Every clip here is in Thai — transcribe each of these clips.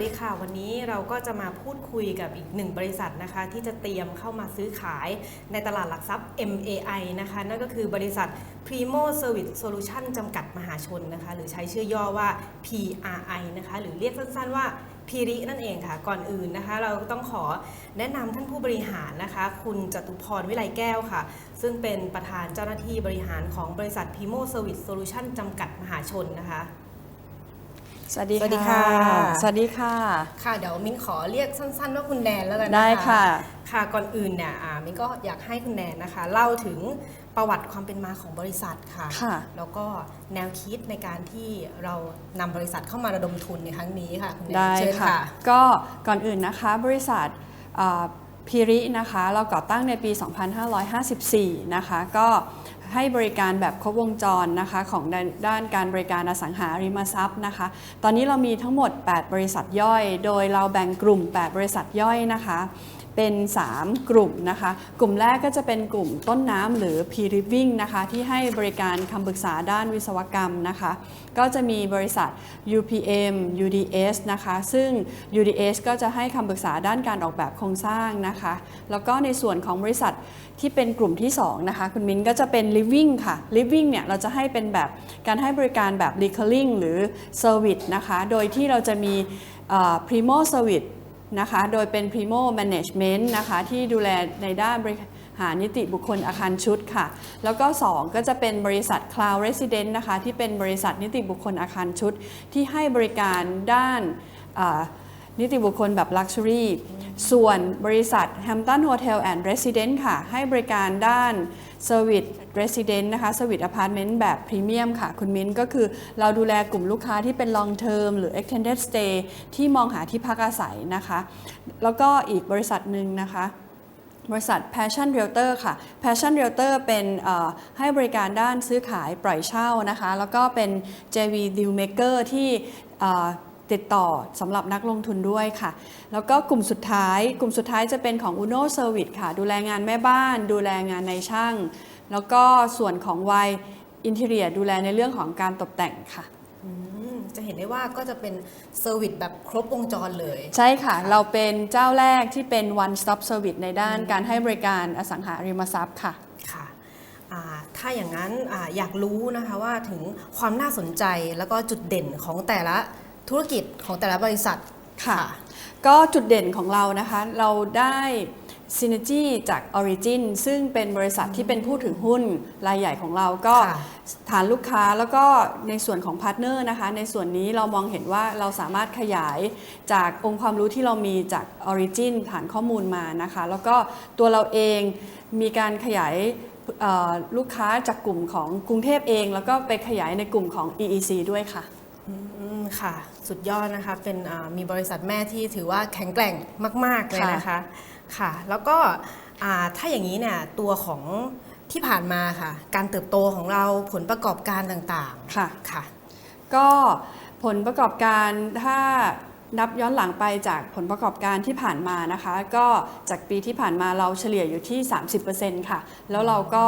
วัสดีค่ะ วันนี้เราก็จะมาพูดคุยกับอีกหนึ่งบริษัทนะคะ ที่จะเตรียมเข้ามาซื้อขายในตลาดหลักทรัพย์ MAI นะคะ นั่นก็คือบริษัท Primo Service Solution จำกัดมหาชนนะคะ หรือใช้ชื่อย่อว่า PRI นะคะ หรือเรียกสั้นๆว่าพีรินั่นเองค่ะ ก่อนอื่นนะคะ เราต้องขอแนะนำท่านผู้บริหารนะคะ คุณจตุพรวิไลแก้วค่ะ ซึ่งเป็นประธานเจ้าหน้าที่บริหารของบริษัท Primo Service Solution จำกัดมหาชนนะคะ สวัสดีสวัสดีค่ะ สวัสดีค่ะ ค่ะ เดี๋ยวมิ้นขอเรียกสั้น ๆ ว่าคุณแนนแล้วกันนะคะได้ค่ะ ค่ะก่อนอื่นเนี่ยอ่ามิ้นก็อยากให้คุณแนนนะคะ เล่าถึงประวัติความเป็นมาของบริษัทค่ะ ค่ะ แล้วก็แนวคิดในการที่เรานำบริษัทเข้ามาระดมทุนในครั้งนี้ค่ะคุณแนนได้เชิญ ค่ะค่ะก็ก่อนอื่นนะคะบริษัทพีรินะคะ เราก่อตั้งในปี 2554 นะคะ ก็ ให้บริการแบบครบวงจรนะคะของด้านด้านการบริการอสังหาริมทรัพย์นะคะ ตอนนี้เรามีทั้งหมด 8 บริษัทย่อย โดยเราแบ่งกลุ่ม 8 บริษัทย่อยนะคะ เป็น 3 กลุ่มนะคะ กลุ่มแรกก็จะเป็นกลุ่มต้นน้ำหรือ P Living นะคะที่ให้บริการคำปรึกษาด้านวิศวกรรมนะคะ ก็จะมีบริษัท UPM UDS นะคะ ซึ่ง UDS ก็จะให้คำปรึกษาด้านการออกแบบโครงสร้างนะคะ แล้วก็ในส่วนของบริษัทที่เป็นกลุ่มที่ 2 นะคะ คุณมิ้นก็จะเป็น Living ค่ะ Living เนี่ยเราจะให้เป็นแบบการให้บริการแบบ Recurring หรือ Service นะคะ โดยที่เราจะมี Primo Service นะคะ โดยเป็น Primo Management นะคะ ที่ดูแลในด้านบริหารนิติบุคคลอาคารชุดค่ะ แล้วก็ 2 ก็จะเป็นบริษัท Cloud Resident นะคะ ที่เป็นบริษัทนิติบุคคลอาคารชุด ที่ให้บริการด้านอ นิติบุคคลแบบ Luxury ส่วนบริษัท Hampton Hotel and Residence ค่ะ ให้บริการด้าน Service Resident นะคะ Service Apartment แบบ Premium ค่ะ คุณมิ้นก็คือเราดูแลกลุ่มลูกค้าที่เป็น Long Term หรือ Extended Stay ที่มองหาที่พักอาศัยนะคะ แล้วก็อีกบริษัทหนึ่งนะคะบริษัท Passion Realtor ค่ะ Passion Realtor เป็นให้บริการด้านซื้อขายปล่อยเช่านะคะ แล้วก็เป็น JV Deal Maker ที่เอ่ ติดต่อสำหรับนักลงทุนด้วยค่ะ แล้วก็กลุ่มสุดท้าย กลุ่มสุดท้ายจะเป็นของ Uno Service ค่ะ ดูแลงานแม่บ้าน ดูแลงานในช่าง แล้วก็ส่วนของ Y Interior ดูแลในเรื่องของการตกแต่งค่ะอืมจะเห็นได้ว่าก็จะเป็นเซอร์วิสแบบครบวงจรเลย ใช่ค่ะ เราเป็นเจ้าแรกที่เป็น one stop service ในด้านการให้บริการอสังหาริมทรัพย์ค่ะค่ะอ่าถ้าอย่างนั้นอาอยากรู้นะคะว่าถึงความน่าสนใจแล้วก็จุดเด่นของแต่ละ ธุรกิจของแต่ละบริษัทค่ะ ก็จุดเด่นของเรานะคะ เราได้ Synergy จาก Origin ซึ่งเป็นบริษัทที่เป็นผู้ถือหุ้นรายใหญ่ของเราก็ค่ะฐานลูกค้าแล้วก็ในส่วนของพาร์ทเนอร์นะคะ ในส่วนนี้เรามองเห็นว่าเราสามารถขยายจากองค์ความรู้ที่เรามีจาก Origin ฐานข้อมูลมานะคะ แล้วก็ตัวเราเองมีการขยายเอ่อลูกค้าจากกลุ่มของกรุงเทพเอง แล้วก็ไปขยายในกลุ่มของ EEC ด้วยค่ะอืม ค่ะ สุดยอดนะคะ เป็นอ่ามีบริษัทแม่ที่ถือว่าแข็งแกร่งมาก ๆ เลยนะคะ ค่ะ แล้วก็อ่าถ้าอย่างนี้เนี่ยตัวของที่ผ่านมาค่ะ การเติบโตของเราผลประกอบการต่างค่ะๆค่ะ ก็ผลประกอบการถ้านับย้อนหลังไปจากผลประกอบการที่ผ่านมานะคะ ก็จากปีที่ผ่านมาเราเฉลี่ยอยู่ที่ 30%ค่ะ แล้วเราก็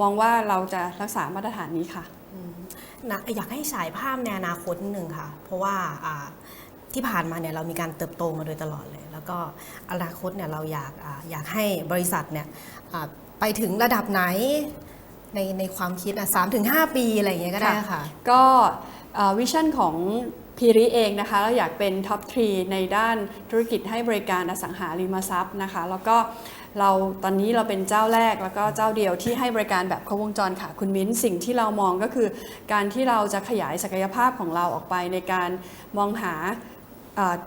มองว่าเราจะรักษามาตรฐานนี้ค่ะ นะอยากให้ฉายภาพในอนาคตนิดนึงค่ะ เพราะว่าอ่าที่ผ่านมาเนี่ยเรามีการเติบโตมาโดยตลอดเลย แล้วก็อนาคตเนี่ยเราอยากอาอยากให้บริษัทเนี่ยอ่าไปถึงระดับไหนในในความคิดอะสามถึงห้าปีอะไรอย่างเงี้ยก็ได้ค่ะ ก็วิชั่นของพีริเองนะคะเราอยากเป็นท็อปทรีในด้านธุรกิจให้บริการอสังหาริมทรัพย์นะคะ แล้วก็ เราตอนนี้เราเป็นเจ้าแรกแล้วก็เจ้าเดียวที่ให้บริการแบบครบวงจรค่ะคุณมิ้นสิ่งที่เรามองก็คือ การที่เราจะขยายศักยภาพของเราออกไปในการมองหา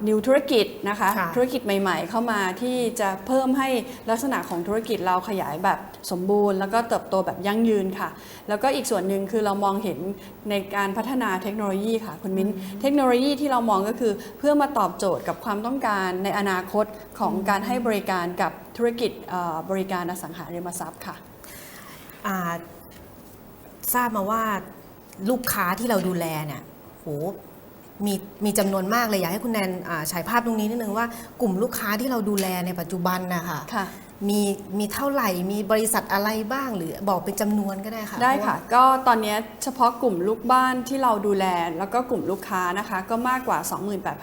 นิวธุรกิจนะคะค่ะธุรกิจใหม่ ๆ เข้ามาที่จะเพิ่มให้ลักษณะของธุรกิจเราขยายแบบสมบูรณ์ แล้วก็เติบโตแบบยั่งยืนค่ะ แล้วก็อีกส่วนหนึ่งคือเรามองเห็นในการพัฒนาเทคโนโลยีค่ะคุณมิ้นเทคโนโลยีที่เรามองก็คือเพื่อมาตอบโจทย์กับความต้องการในอนาคตของการให้บริการกับธุรกิจเอ่อบริการอสังหาริมทรัพย์ค่ะอ่าทราบมาว่าลูกค้าที่เราดูแลเนี่ยโห มีมีจำนวนมากเลยอยากให้คุณแนนอ่าฉายภาพตรงนี้นิดนึงว่ากลุ่มลูกค้าที่เราดูแลในปัจจุบันนะคะค่ะมีมีเท่าไหร่มีบริษัทอะไรบ้างหรือบอกเป็นจำนวนก็ได้ค่ะ ได้เพราค่ะว่าก็ตอนนี้เฉพาะกลุ่มลูกบ้านที่เราดูแล แล้วก็กลุ่มลูกค้านะคะ ก็มากกว่า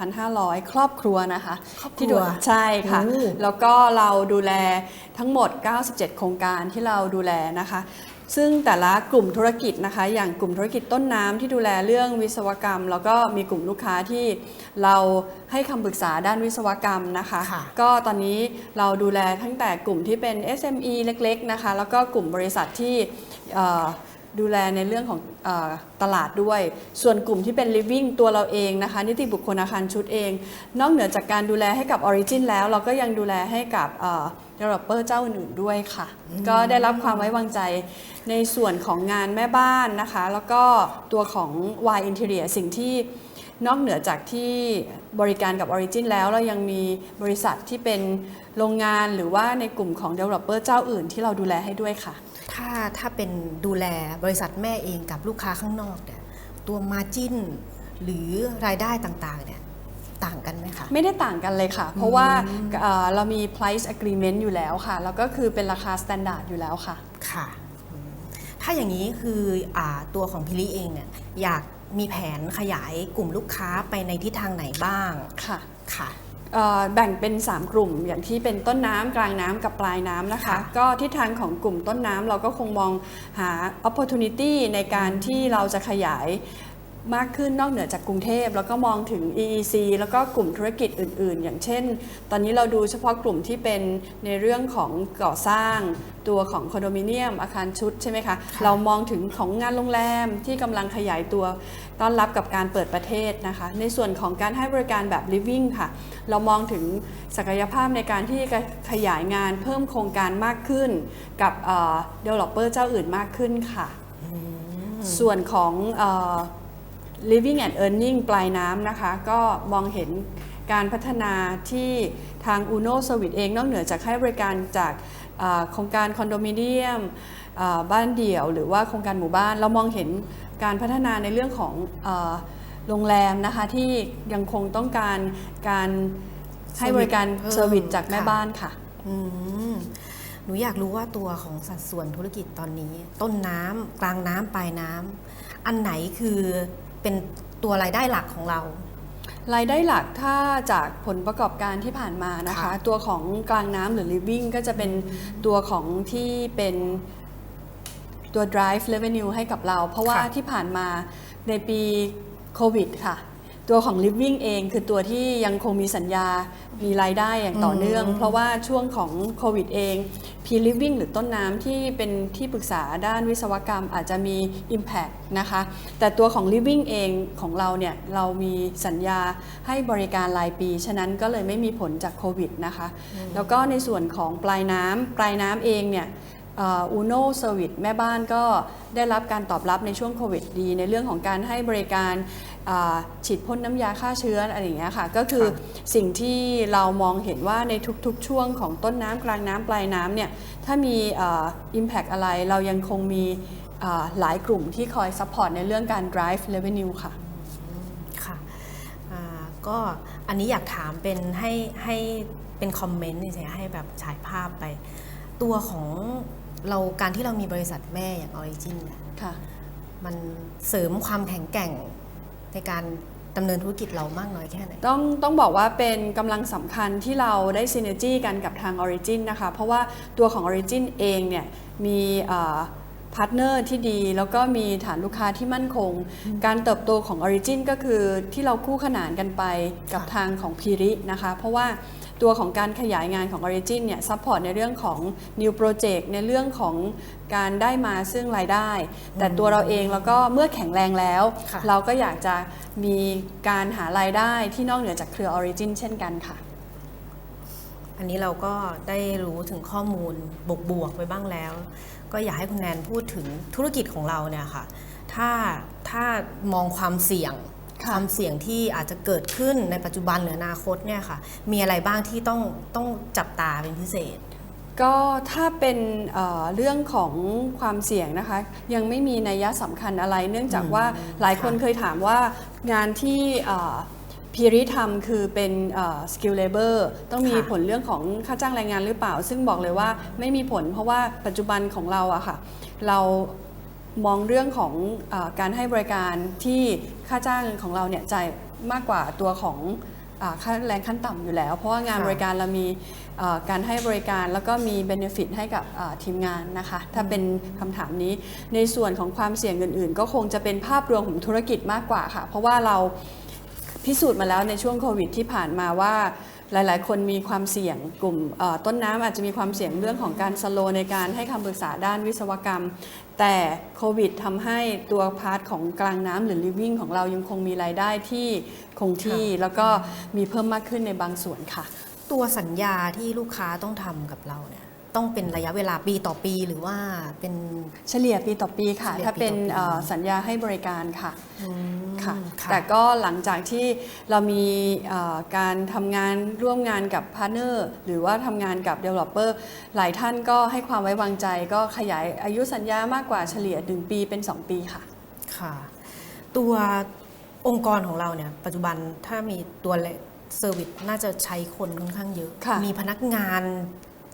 28,500 ครอบครัวนะคะครอบครัวที่ดูใช่ค่ะโอ้แล้วก็เราดูแลทั้งหมด 97 โครงการที่เราดูแลนะคะ ซึ่งแต่ละกลุ่มธุรกิจนะคะ อย่างกลุ่มธุรกิจต้นน้ำที่ดูแลเรื่องวิศวกรรม แล้วก็มีกลุ่มลูกค้าที่เราให้คำปรึกษาด้านวิศวกรรมนะคะค่ะก็ตอนนี้เราดูแลตั้งแต่กลุ่มที่เป็น SME เล็ก ๆนะคะ แล้วก็กลุ่มบริษัทที่เอ่อ ดูแลในเรื่องของเออตลาดด้วย ส่วนกลุ่มที่เป็น living ตัวเราเองนะคะ นิติบุคคลอาคารชุดเอง นอกเหนือจากการดูแลให้กับ Origin แล้ว เราก็ยังดูแลให้กับเอ่อ developer เจ้าอื่นๆด้วยค่ะ ก็ได้รับความไว้วางใจในส่วนของงานแม่บ้านนะคะ แล้วก็ตัวของ Y Interior สิ่งที่นอกเหนือจากที่บริการกับ Origin แล้วเรายังมีบริษัทที่เป็นโรงงานหรือว่าในกลุ่มของ Developer เจ้าอื่นที่เราดูแลให้ด้วยค่ะ ถ้าถ้าเป็นดูแลบริษัทแม่เองกับลูกค้าข้างนอกเนี่ยตัวมาจิ้นหรือรายได้ต่างๆเนี่ยต่างกันไหมคะ ไม่ได้ต่างกันเลยค่ะ เพราะว่าเอ่อเรามี price agreement อยู่แล้วค่ะ แล้วก็คือเป็นราคา standard อยู่แล้วค่ะ ค่ะอืมถ้าอย่างนี้คืออาตัวของพิลิเองเนี่ยอยากมีแผนขยายกลุ่มลูกค้าไปในทิศทางไหนบ้าง ค่ะ ค่ะเอ่อ แบ่งเป็น 3 กลุ่มอย่างที่เป็นต้นน้ำกลางน้ำกับปลายน้ำนะคะค่ะก็ทิศทางของกลุ่มต้นน้ำเราก็คงมองหา opportunity ในการที่เราจะขยาย มากขึ้นนอกเหนือจากกรุงเทพ แล้วก็มองถึง EEC แล้วก็กลุ่มธุรกิจอื่น ๆ อย่างเช่น ตอนนี้เราดูเฉพาะกลุ่มที่เป็นในเรื่องของก่อสร้าง ตัวของคอนโดมิเนียม อาคารชุดใช่ไหมคะ เรามองถึงของงานโรงแรมที่กำลังขยายตัวต้อนรับกับการเปิดประเทศนะคะ ในส่วนของการให้บริการแบบ living ค่ะ เรามองถึงศักยภาพในการที่จะขยายงานเพิ่มโครงการมากขึ้น กับเอ่อ developer เจ้าอื่นมากขึ้นค่ะ ส่วนของเอ่อ living and earning ปลายน้ำนะคะ ก็มองเห็นการพัฒนาที่ทาง UNO Service เองนอกเหนือจากให้บริการจากเอ่อโครงการคอนโดมิเนียมเอ่อบ้านเดี่ยว หรือว่าโครงการหมู่บ้าน เรามองเห็นการพัฒนาในเรื่องของเออโรงแรมนะคะที่ยังคงต้องการการให้บริการเพิ่มเซอร์วิสจากแม่ค่ะบ้านค่ะอืมหนูอยากรู้ว่าตัวของสัดส่วนธุรกิจตอนนี้ ต้นน้ำกลางน้ำปลายน้ำอันไหนคือ เป็นตัวรายได้หลักของเรา รายได้หลักถ้าจากผลประกอบการที่ผ่านมานะคะค่ะตัวของกลางน้ำหรือ living ก็จะเป็นตัวของที่เป็นตัว drive revenue ให้กับเรา เพราะว่าค่ะที่ผ่านมาในปีโควิดค่ะ ตัวของ living เองคือตัวที่ยังคงมีสัญญา มีรายได้อย่างต่อเนื่องอืมเพราะว่าช่วงของโควิดเอง P living หรือต้นน้ำที่เป็นที่ปรึกษาด้านวิศวกรรมอาจจะมี impact นะคะ แต่ตัวของ living เองของเราเนี่ยเรามีสัญญาให้บริการรายปี ฉะนั้นก็เลยไม่มีผลจากโควิดนะคะ แล้วก็ในส่วนของปลายน้ำปลายน้ำเองเนี่ยอูโน่เซอร์วิสแม่บ้านก็ได้รับการตอบรับในช่วงโควิดดี ในเรื่องของการให้บริการอ่า ฉีดพ่นน้ำยาฆ่าเชื้ออะไรอย่างเงี้ยค่ะก็คือสิ่งที่เรามองเห็นว่าในทุกๆ ช่วงของต้นน้ำกลางน้ำปลายน้ำเนี่ยถ้ามีอิมแพกอะไรเรายังคงมีอ่าหลายกลุ่มที่คอยซัพพอร์ตในเรื่องการ drive revenue ค่ะค่ะอ่าก็อันนี้อยากถามเป็นให้ให้เป็นคอมเมนต์เฉยๆให้แบบฉายภาพไป ตัวของเราการที่เรามีบริษัทแม่อย่าง Origin เนี่ยค่ะมันเสริมความแข็งแกร่ง ในการดำเนินธุรกิจเรามากน้อยแค่ไหน ต้องต้องบอกว่าเป็นกำลังสำคัญที่เราได้ synergy กันกับทาง Origin นะคะ เพราะว่าตัวของ Origin เองเนี่ยมีพาร์ทเนอร์ที่ดีแล้วก็มีฐานลูกค้าที่มั่นคง การเติบโตของ Origin ก็คือที่เราคู่ขนานกันไปกับค่ะทางของ p ีรินะคะ เพราะว่า ตัวของการขยายงานของ Origin เนี่ยซัพพอร์ตในเรื่องของ New Project ในเรื่องของการได้มาซึ่งรายได้ แต่ตัวเราเองแล้วก็เมื่อแข็งแรงแล้วค่ะเราก็อยากจะมีการหารายได้ที่นอกเหนือจากเครือ Origin เช่นกันค่ะ อันนี้เราก็ได้รู้ถึงข้อมูลบวกๆไปบ้างแล้ว ก็อยากให้คุณแนนพูดถึงธุรกิจของเราเนี่ยค่ะ ถ้าถ้ามองความเสี่ยง ค่ะความเสี่ยงที่อาจจะเกิดขึ้นในปัจจุบันหรืออนาคตเนี่ยค่ะ มีอะไรบ้างที่ต้องต้องจับตาเป็นพิเศษ ก็ถ้าเป็นเอ่อเรื่องของความเสี่ยงนะคะ ยังไม่มีนัยสำคัญอะไร เนื่องจากว่าหลายคนค่ะเคยถามว่างานที่เอ่อ P พีริทำคือเป็นสกิลเลเบอร์ต้องมีค่ะผลเรื่องของค่าจ้างแรงงานหรือเปล่า ซึ่งบอกเลยว่าไม่มีผลเพราะว่าปัจจุบันของเราอะค่ะ เรา มองเรื่องของอาการให้บริการที่ค่าจ้างของเราเนี่ยจ่ายมากกว่าตัวของอาค่าแรงขั้นต่ำอยู่แล้ว เพราะว่างานค่ะบริการเรามีอ่าการให้บริการแล้วก็มีเบนฟิตให้กับอ่าทีมงานนะคะ ถ้าเป็นคำถามนี้ในส่วนของความเสี่ยงอื่น ๆ ก็คงจะเป็นภาพรวมของธุรกิจมากกว่าค่ะ เพราะว่าเราพิสูจน์มาแล้วในช่วงโควิดที่ผ่านมาว่า หลายๆ คนมีความเสี่ยงกลุ่มเอ่อต้นน้ำอาจจะมีความเสี่ยงเรื่องของการสโลว์ในการให้คำปรึกษาด้านวิศวกรรม แต่โควิดทำให้ตัวพาร์ทของกลางน้ำหรือ living ของเรายังคงมีรายได้ที่คงที่ แล้วก็มีเพิ่มมากขึ้นในบางส่วนค่ะ ตัวสัญญาที่ลูกค้าต้องทำกับเราเนี่ย ต้องเป็นระยะเวลาปีต่อปีหรือว่าเป็น เฉลี่ยปีต่อปีค่ะ เฉลี่ยถ้าเป็นปีต่อปีเอ่อสัญญาให้บริการค่ะ อืมค่ะค่ะแต่ก็หลังจากที่เรามีเอ่อการทำงานร่วมงานกับพาร์ n เนอร์หรือว่าทำงานกับ Developer หลายท่านก็ให้ความไว้วางใจ ก็ขยายอายุสัญญามากกว่าเฉลี่ย 1 ปีเป็น 2 ปีค่ะ ค่ะ ตัวองค์กรของเราเนี่ย ปัจจุบันถ้ามีตัวเซอร์วิสน่าจะใช้คนค่อนข้างเยอะ ค่ะ มีพนักงาน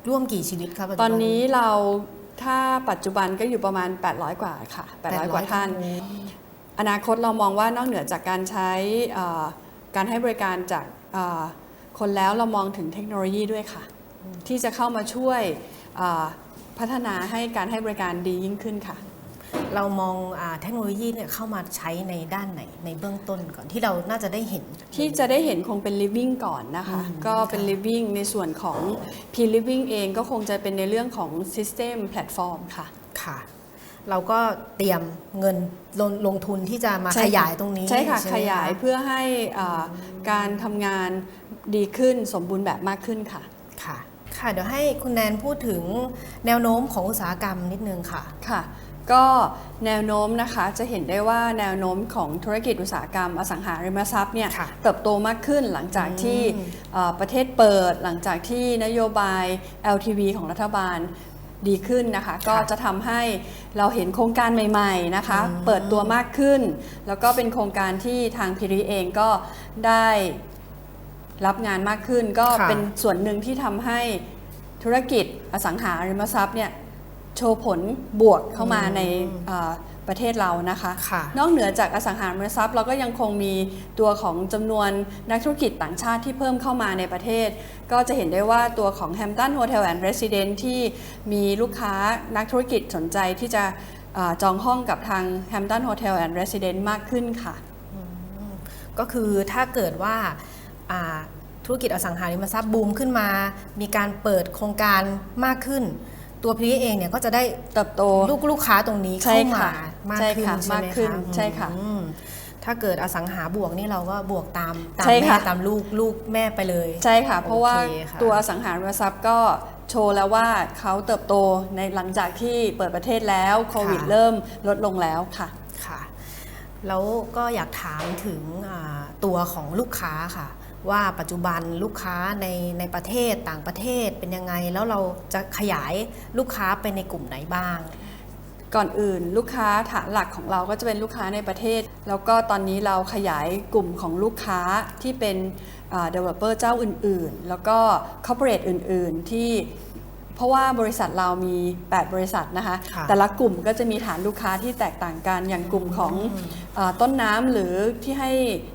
ร่วมกี่ชีวิตครับปัจจุตบัอนนี้เราถ้าปัจจุบันก็อยู่ประมาณ 800 กว่าค่ะ 800 กว่าท่าน อนาคตเรามองว่านอกเหนือจากการใช้เอ่อการให้บริการจากเอ่อคนแล้วเรามองถึงเทคโนโลยีด้วยค่ะ ที่จะเข้ามาช่วยเอ่อพัฒนาให้การให้บริการดียิ่งขึ้นค่ะ เรามองอาเทคโนโลยีเนี่ยเข้ามาใช้ในด้านไหนในเบื้องต้นก่อนที่เราน่าจะได้เห็น ที่จะได้เห็นคงเป็น living ก่อนนะคะอืมก็เป็นค่ะ living ในส่วนของ P living เองก็คงจะเป็นในเรื่องของ system platform ค่ะค่ะ เราก็เตรียมเงินลงลงทุนที่จะมาใช่ขค่ะยายตรงนี้ ใช่ค่ะไหมขยายเพื่อให้อ่าการทำงานดีขึ้นสมบูรณ์แบบมากขึ้นค่ะค่ะค่ะเดี๋ยวให้คุณแนนพูดถึงแนวโน้มของอุตสาหกรรมนิดนึงค่ะค่ะ ก็แนวโน้มนะคะจะเห็นได้ว่าแนวโน้มของธุรกิจอุตสาหกรรมอสังหาริมทรัพย์เนี่ยค่ะเติบโตมากขึ้นหลังจากที่อืมเอ่อประเทศเปิดหลังจากที่นโยบาย LTV ของรัฐบาลดีขึ้นนะคะ ก็จะทำให้เราเห็นโครงการใหม่ๆนะคะอืมเปิดตัวมากขึ้น แล้วก็เป็นโครงการที่ทางพิริเองก็ได้รับงานมากขึ้น ก็ค่ะเป็นส่วนหนึ่งที่ทำให้ธุรกิจอสังหาริมทรัพย์เนี่ย โชว์ผลบวกเข้ามาในเอ่อประเทศเรานะคะค่ะนอกเหนือจากอสังหาริมทรัพย์ เราก็ยังคงมีตัวของจำนวนนักธุรกิจต่างชาติที่เพิ่มเข้ามาในประเทศ ก็จะเห็นได้ว่าตัวของ Hampton Hotel and Residence ที่มีลูกค้านักธุรกิจสนใจที่จะเออจองห้องกับทาง Hampton Hotel and Residence มากขึ้นค่ะ ก็คือถ้าเกิดว่าอ่าธุรกิจอสังหาริมทรัพย์บูมขึ้นมา มีการเปิดโครงการมากขึ้น ตัวพีเองเนี่ยก็จะได้เติบโตลูกลูกค้าตรงนี้ใช่เข้าค่ะมามากใช่ขึ้นค่ะใช่ไหมมากขึ้นคะใช่ค่ะอืมถ้าเกิดอสังหาบวกนี่เราก็บวกตามตามใช่แม่ค่ะตามลูกลูกแม่ไปเลย ใช่ค่ะ เพราะว่าโอเคค่ะตัวอสังหาริมทรัพย์ก็โชว์แล้วว่าเขาเติบโตในหลังจากที่เปิดประเทศแล้วโควิดเริ่มลดลงแล้วค่ะค่ะ แล้วก็อยากถามถึงอ่าตัวของลูกค้าค่ะ ว่าปัจจุบันลูกค้าในในประเทศต่างประเทศเป็นยังไง แล้วเราจะขยายลูกค้าไปในกลุ่มไหนบ้าง ก่อนอื่นลูกค้าฐานหลักของเราก็จะเป็นลูกค้าในประเทศ แล้วก็ตอนนี้เราขยายกลุ่มของลูกค้าที่เป็น developer เจ้าอื่น ๆ แล้วก็ corporate อื่น ๆ ที่ เพราะว่าบริษัทเรามี 8 บริษัทนะคะค่ะแต่ละกลุ่มก็จะมีฐานลูกค้าที่แตกต่างกัน อย่างกลุ่มของอาต้นน้ำหรือที่ให้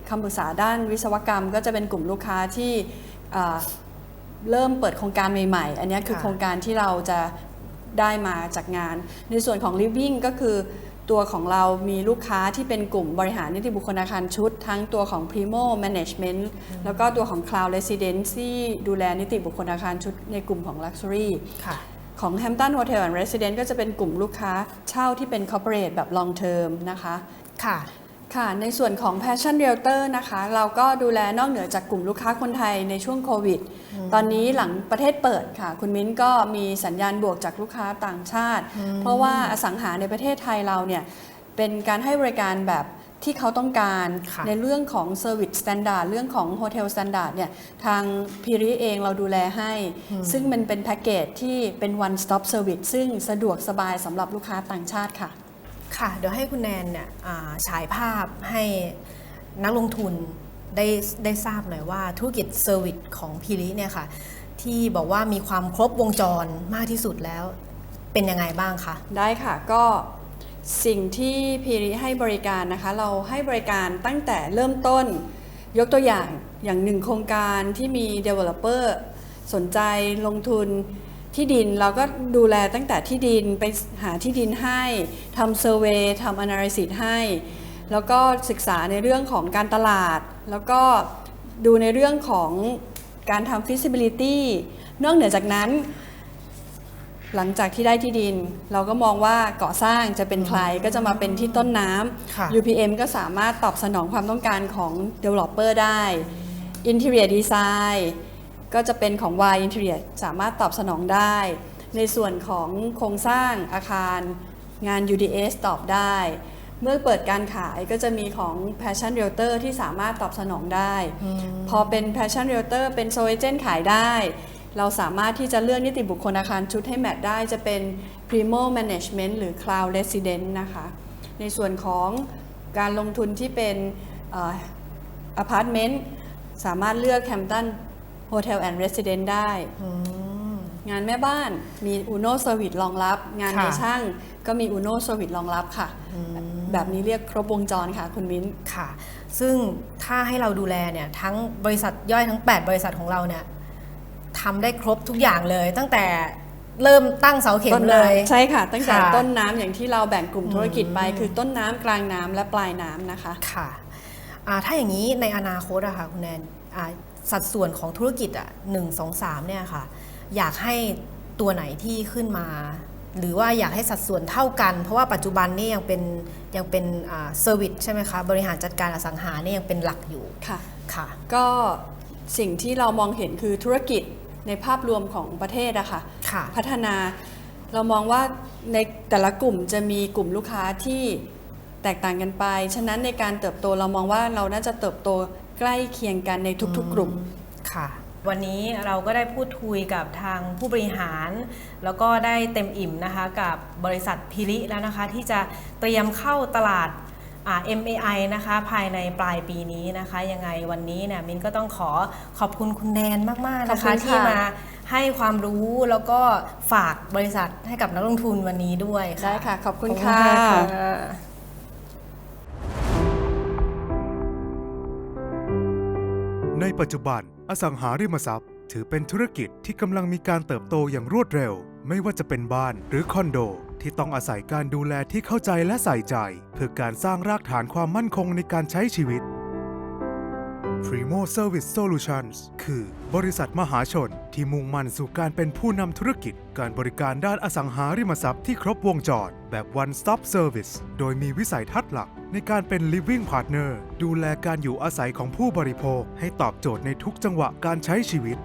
คำปรึกษาด้านวิศวกรรม ก็จะเป็นกลุ่มลูกค้าที่อ่าเริ่มเปิดโครงการใหม่ ๆ อันนี้คือค่ะโครงการที่เราจะได้มาจากงาน ในส่วนของ Living ก็คือ ตัวของเรามีลูกค้าที่เป็นกลุ่มบริหารนิติบุคคลอาคารชุด ทั้งตัวของ Primo Management แล้วก็ตัวของ Cloud Residence ที่ดูแลนิติบุคคลอาคารชุดในกลุ่มของ Luxury ค่ะของ Hampton Hotel and Residence ก็จะเป็นกลุ่มลูกค้าเช่าที่เป็น corporate แบบ long term นะคะ ค่ะ ค่ะ ในส่วนของ Passion Realtor นะคะ เราก็ดูแลนอกเหนือจากกลุ่มลูกค้าคนไทยในช่วงโควิด ตอนนี้หลังประเทศเปิดค่ะ คุณมิ้นก็มีสัญญาณบวกจากลูกค้าต่างชาติ เพราะว่าอสังหาในประเทศไทยเราเนี่ย เป็นการให้บริการแบบที่เขาต้องการค่ะในเรื่องของ Service Standard เรื่องของ Hotel Standard เนี่ยทางพีริเองเราดูแลให้ ซึ่งมันเป็นแพ็กเกจที่เป็น one stop service ซึ่งสะดวกสบายสำหรับลูกค้าต่างชาติค่ะ ค่ะ เดี๋ยวให้คุณแนนเนี่ยฉายภาพให้นักลงทุนได้ได้ทราบหน่อยว่าธุรกิจเซอร์วิสของพีริเนี่ยค่ะ ที่บอกว่ามีความครบวงจรมากที่สุดแล้วเป็นยังไงบ้างคะได้ค่ะก็สิ่งที่พีริให้บริการนะคะ เราให้บริการตั้งแต่เริ่มต้นยกตัวอย่างอย่างหนึ่งโครงการที่มี Developer สนใจลงทุน ที่ดินเราก็ดูแลตั้งแต่ที่ดินไปหาที่ดินให้ทำเซอร์เวยทำ analysis ให้ แล้วก็ศึกษาในเรื่องของการตลาด แล้วก็ดูในเรื่องของการทำ feasibility นอกเหนือจากนั้น หลังจากที่ได้ที่ดิน เราก็มองว่าก่อสร้างจะเป็นใครก็จะมาเป็นที่ต้นน้ค่ะำ UPM ก็สามารถตอบสนองความต้องการของ Developer ได้ Interior Design ก็จะเป็นของ Y Interior สามารถตอบสนองได้ ในส่วนของโครงสร้างอาคารงาน UDS ตอบได้ เมื่อเปิดการขายก็จะมีของ Passion Realtor ที่สามารถตอบสนองได้ พอเป็น Passion Realtor เป็น s o a g e n t ขายได้ เราสามารถที่จะเลือกนิติบุคคลอาคารชุดให้แมทได้จะเป็น Primo Management หรือ Cloud Resident นะคะ ในส่วนของการลงทุนที่เป็นอพาร์ตเมนต์สามารถเลือก Hampton Hotel and Residence ได้ งานแม่บ้านมี Uno Service รองรับ งานในค่ะช่างก็มี Uno Service รองรับค่ะ แบบนี้เรียกครบวงจรค่ะคุณมิ้นค่ะ ซึ่งถ้าให้เราดูแลเนี่ยทั้งบริษัทย่อยทั้ง 8 บริษัทของเราเนี่ยทำได้ครบทุกอย่างเลยตั้งแต่เริ่มตั้งเสาเข็ต้มนเลยน้ำใช่ค่ะ ตั้งแต่ค่ะต้นน้ำอย่างที่เราแบ่งกลุ่มธุรกิจไป คือต้นน้ำกลางน้ำและปลายน้ำนะคะค่ะอ่าถ้าอย่างนี้ในอนาคตอะค่ะคุณแนนอ่า สัดส่วนของธุรกิจอะหนึ่งสองสามเนี่ยค่ะ อยากให้ตัวไหนที่ขึ้นมา หรือว่าอยากให้สัดส่วนเท่ากัน เพราะว่าปัจจุบันนี่ยังเป็นยังเป็นเซอร์วิสใช่ไหมคะ บริหารจัดการอสังหาเนี่ยยังเป็นหลักอยู่ค่ะค่ะ ก็สิ่งที่เรามองเห็นคือธุรกิจในภาพรวมของประเทศอะค่ะค่ะพัฒนาเรามองว่าในแต่ละกลุ่มจะมีกลุ่มลูกค้าที่แตกต่างกันไป ฉะนั้นในการเติบโตเรามองว่าเราน่าจะเติบโต ใกล้เคียงกันในทุกๆ กลุ่มค่ะ วันนี้เราก็ได้พูดคุยกับทางผู้บริหาร แล้วก็ได้เต็มอิ่มนะคะกับบริษัทพิริแล้วนะคะ ที่จะเตรียมเข้าตลาดอ่า MAI นะคะภายในปลายปีนี้นะคะ ยังไงวันนี้เนี่ยมินก็ต้องขอขอบคุณคุณแนนมากๆขอบนะคุคะณค่ะที่มาให้ความรู้แล้วก็ฝากบริษัทให้กับนักลงทุนวันนี้ด้วยค่ะได้ค่ะ ขอบคุณขอบค่ะ ปัจจุบัน อสังหาริมทรัพย์ ถือเป็นธุรกิจที่กำลังมีการเติบโตอย่างรวดเร็ว ไม่ว่าจะเป็นบ้านหรือคอนโด ที่ต้องอาศัยการดูแลที่เข้าใจและใส่ใจ เพื่อการสร้างรากฐานความมั่นคงในการใช้ชีวิต Primo Service Solutions คือบริษัทมหาชนที่มุ่งมั่นสู่การเป็นผู้นำธุรกิจ การบริการด้านอสังหาริมทรัพย์ที่ครบวงจร แบบ One Stop Service โดยมีวิสัยทัศน์หลักในการเป็น Living Partner ดูแลการอยู่อาศัยของผู้บริโภค ให้ตอบโจทย์ในทุกจังหวะการใช้ชีวิต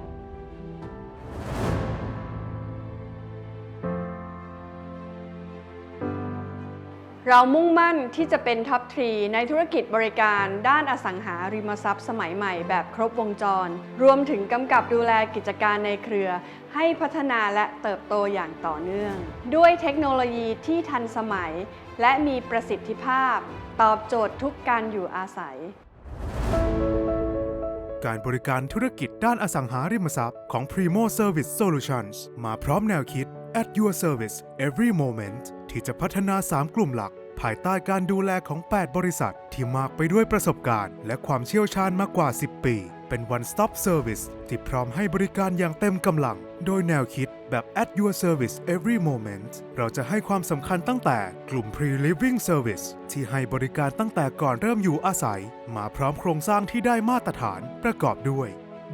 เรามุ่งมั่นที่จะเป็นท็อปทรีในธุรกิจบริการด้านอสังหาริมทรัพย์สมัยใหม่แบบครบวงจร รวมถึงกำกับดูแลกิจการในเครือ ให้พัฒนาและเติบโตอย่างต่อเนื่อง ด้วยเทคโนโลยีที่ทันสมัย และมีประสิทธิภาพ ตอบโจทย์ทุกการอยู่อาศัย การบริการธุรกิจด้านอสังหาริมทรัพย์ของ Primo Service Solutions มาพร้อมแนวคิด at your service every moment ที่จะพัฒนา 3 กลุ่มหลัก ภายใต้การดูแลของ 8 บริษัท ที่มากไปด้วยประสบการณ์ และความเชี่ยวชาญมากกว่า 10 ปี เป็น one stop service ที่พร้อมให้บริการอย่างเต็มกำลัง โดยแนวคิดแบบ at your service every moment เราจะให้ความสำคัญตั้งแต่กลุ่ม pre-living service ที่ให้บริการตั้งแต่ก่อนเริ่มอยู่อาศัย มาพร้อมโครงสร้างที่ได้มาตรฐานประกอบด้วย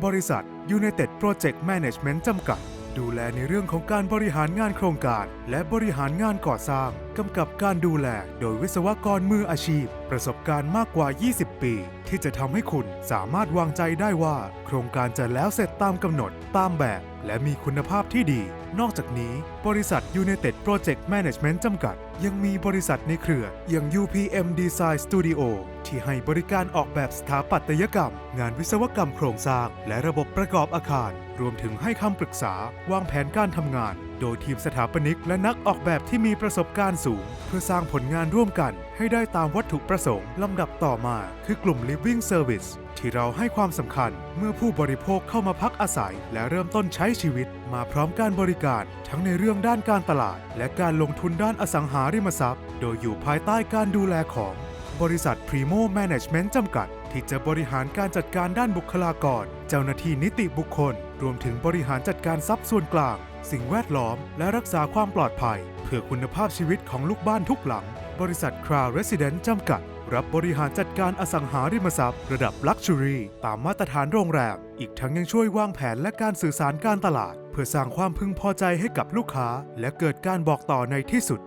บริษัท United Project Management จำกัด ดูแลในเรื่องของการบริหารงานโครงการ และบริหารงานก่อสร้าง กำกับการดูแล โดยวิศวกรมืออาชีพ ประสบการณ์มากกว่า 20 ปี ที่จะทำให้คุณสามารถวางใจได้ว่า โครงการจะแล้วเสร็จตามกำหนด ตามแบบ และมีคุณภาพที่ดี นอกจากนี้ บริษัท United Project Management จำกัด ยังมีบริษัทในเครืออย่าง UPM Design Studio ที่ให้บริการออกแบบสถาปัตยกรรม งานวิศวกรรมโครงสร้าง และระบบประกอบอาคาร รวมถึงให้คำปรึกษาวางแผนการทำงาน โดยทีมสถาปนิกและนักออกแบบที่มีประสบการณ์สูง เพื่อสร้างผลงานร่วมกัน ให้ได้ตามวัตถุประสงค์ลำดับต่อมาคือกลุ่ม Living Service ที่เราให้ความสำคัญเมื่อผู้บริโภคเข้ามาพักอาศัย และเริ่มต้นใช้ชีวิต มาพร้อมการบริการทั้งในเรื่องด้านการตลาด และการลงทุนด้านอสังหาริมทรัพย์ โดยอยู่ภายใต้การดูแลของบริษัท Primo Management จำกัด ที่จะบริหารการจัดการด้านบุคลากร เจ้าหน้าที่นิติบุคคล รวมถึงบริหารจัดการทรัพย์ส่วนกลาง สิ่งแวดล้อม และรักษาความปลอดภัย เพื่อคุณภาพชีวิตของลูกบ้านทุกหลัง บริษัทคราวเรสิเดนต์จำกัด รับบริหารจัดการอสังหาริมทรัพย์ ระดับลักชัวรี่ตามมาตรฐานโรงแรม อีกทั้งยังช่วยวางแผนและการสื่อสารการตลาด เพื่อสร้างความพึงพอใจให้กับลูกค้า และเกิดการบอกต่อในที่สุด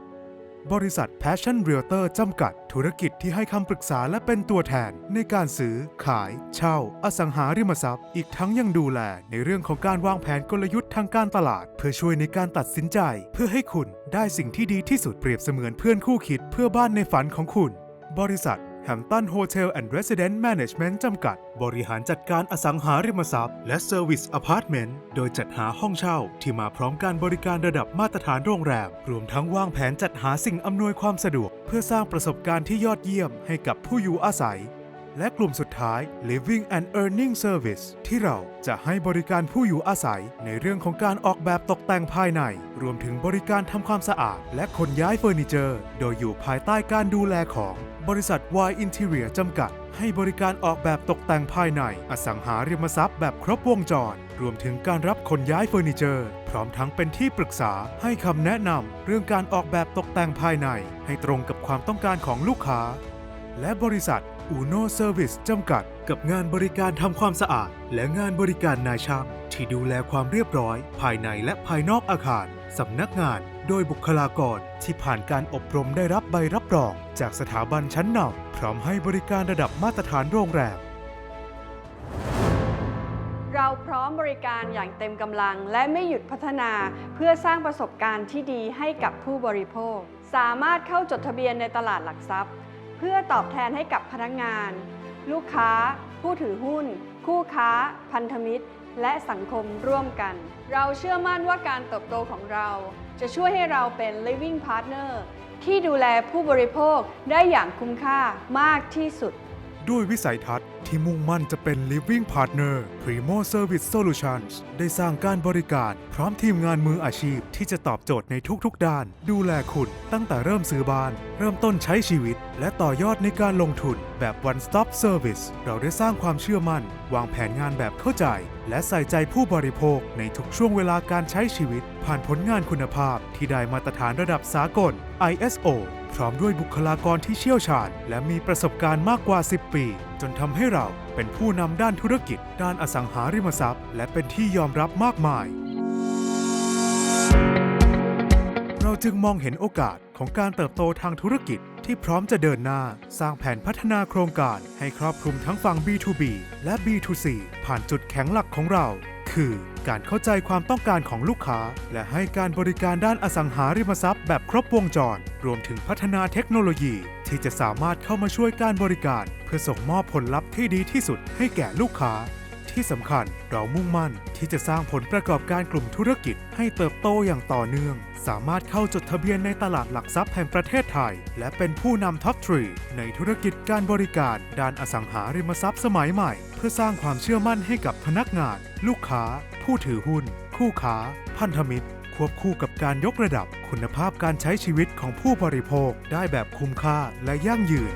บริษัท Passion Realtor จำกัด ธุรกิจที่ให้คำปรึกษาและเป็นตัวแทน ในการซื้อ ขาย เช่า อสังหาริมทรัพย์ อีกทั้งยังดูแล ในเรื่องของการวางแผนกลยุทธ์ทางการตลาด เพื่อช่วยในการตัดสินใจ เพื่อให้คุณได้สิ่งที่ดีที่สุดเปรียบเสมือนเพื่อนคู่คิด เพื่อบ้านในฝันของคุณ บริษัท Hampton Hotel and Resident Management จำกัด บริหารจัดการอสังหาริมทรัพย์ และ Service Apartment โดยจัดหาห้องเช่า ที่มาพร้อมการบริการระดับมาตรฐานโรงแรม รวมทั้งวางแผนจัดหาสิ่งอำนวยความสะดวก เพื่อสร้างประสบการณ์ที่ยอดเยี่ยมให้กับผู้อยู่อาศัย และกลุ่มสุดท้าย Living and Earning Service ที่เราจะให้บริการผู้อยู่อาศัย ในเรื่องของการออกแบบตกแต่งภายใน รวมถึงบริการทำความสะอาด และขนย้ายเฟอร์นิเจอร์ โดยอยู่ภายใต้การดูแลของ บริษัท Y Interior จำกัด ให้บริการออกแบบตกแต่งภายใน อสังหาริมทรัพย์แบบครบวงจร รวมถึงการรับขนย้ายเฟอร์นิเจอร์ พร้อมทั้งเป็นที่ปรึกษาให้คำแนะนำเรื่องการออกแบบตกแต่งภายใน ให้ตรงกับความต้องการของลูกค้า และบริษัท Uno Service จำกัด กับงานบริการทำความสะอาด และงานบริการนายช่างที่ดูแลความเรียบร้อย ภายในและภายนอกอาคารสำนักงาน โดยบุคลากรที่ผ่านการอบรมได้รับใบรับรอง จากสถาบันชั้นนำพร้อมให้บริการระดับมาตรฐานโรงแรม เราพร้อมบริการอย่างเต็มกำลัง และไม่หยุดพัฒนาเพื่อสร้างประสบการณ์ที่ดีให้กับผู้บริโภค สามารถเข้าจดทะเบียนในตลาดหลักทรัพย์ เพื่อตอบแทนให้กับพนักงาน ลูกค้า ผู้ถือหุ้น คู่ค้า พันธมิตร และสังคมร่วมกัน เราเชื่อมั่นว่าการเติบโตของเรา จะช่วยให้เราเป็น living partner ที่ดูแลผู้บริโภคได้อย่างคุ้มค่ามากที่สุด ด้วยวิสัยทัศน์ที่มุ่งมั่นจะเป็น Living Partner Primo Service Solutions ได้สร้างการบริการพร้อมทีมงานมืออาชีพที่จะตอบโจทย์ในทุกๆ ด้าน ดูแลคุณตั้งแต่เริ่มซื้อบ้าน เริ่มต้นใช้ชีวิต และต่อยอดในการลงทุนแบบ One Stop Service เราได้สร้างความเชื่อมั่น วางแผนงานแบบเข้าใจ และใส่ใจผู้บริโภคในทุกช่วงเวลาการใช้ชีวิต ผ่านผลงานคุณภาพที่ได้มาตรฐานระดับสากล ISO พร้อมด้วยบุคลากรที่เชี่ยวชาญ และมีประสบการณ์มากกว่า 10 ปี จนทำให้เราเป็นผู้นำด้านธุรกิจ ด้านอสังหาริมทรัพย์ และเป็นที่ยอมรับมากมาย เราจึงมองเห็นโอกาสของการเติบโตทางธุรกิจที่พร้อมจะเดินหน้า สร้างแผนพัฒนาโครงการให้ครอบคลุมทั้งฝั่ง B2B และ B2C ผ่านจุดแข็งหลักของเรา คือ การเข้าใจความต้องการของลูกค้า และให้การบริการด้านอสังหาริมทรัพย์แบบครบวงจร รวมถึงพัฒนาเทคโนโลยี ที่จะสามารถเข้ามาช่วยการบริการ เพื่อส่งมอบผลลัพธ์ที่ดีที่สุดให้แก่ลูกค้า ที่สำคัญเรามุ่งมั่นที่จะสร้างผลประกอบการกลุ่มธุรกิจให้เติบโตอย่างต่อเนื่อง สามารถเข้าจดทะเบียนในตลาดหลักทรัพย์แห่งประเทศไทย และเป็นผู้นำท็อปทรีในธุรกิจการบริการด้านอสังหาริมทรัพย์สมัยใหม่ เพื่อสร้างความเชื่อมั่นให้กับพนักงาน ลูกค้า ผู้ถือหุ้น คู่ค้า พันธมิตรควบคู่กับการยกระดับคุณภาพการใช้ชีวิตของผู้บริโภคได้แบบคุ้มค่าและยั่งยืน